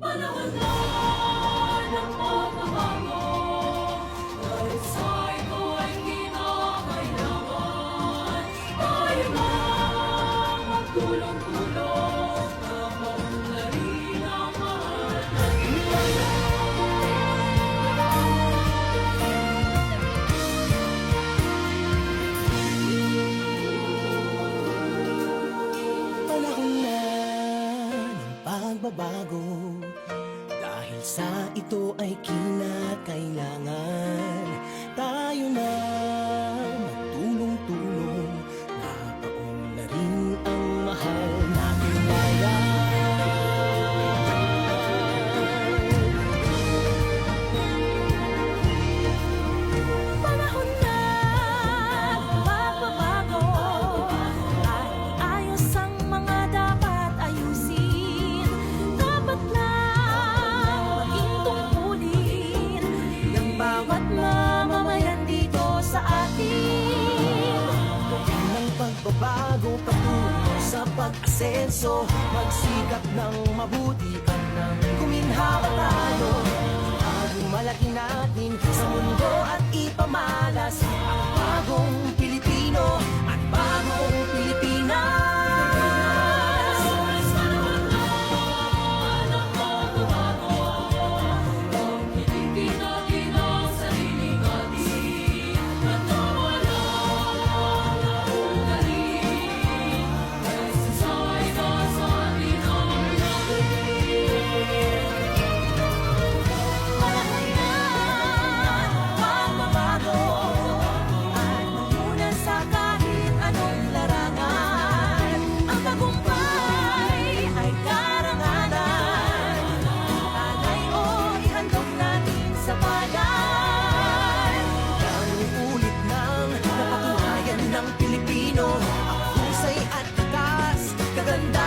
Panahon na ng pagbabago Dahil sa ito ay kinakailangan Tayo na magtulong-tulong. Na maunlarin ang mahal. Na Panahon na ng sa ito ay kinakailangan. Tayo na magtulong-tulong pagbabago patungo sa pag-asenso. Magsikap ng mabuti ka nang guminhawa tayo. Ang malaki natin sa mundo at ipamalas. Ang bagong 要等到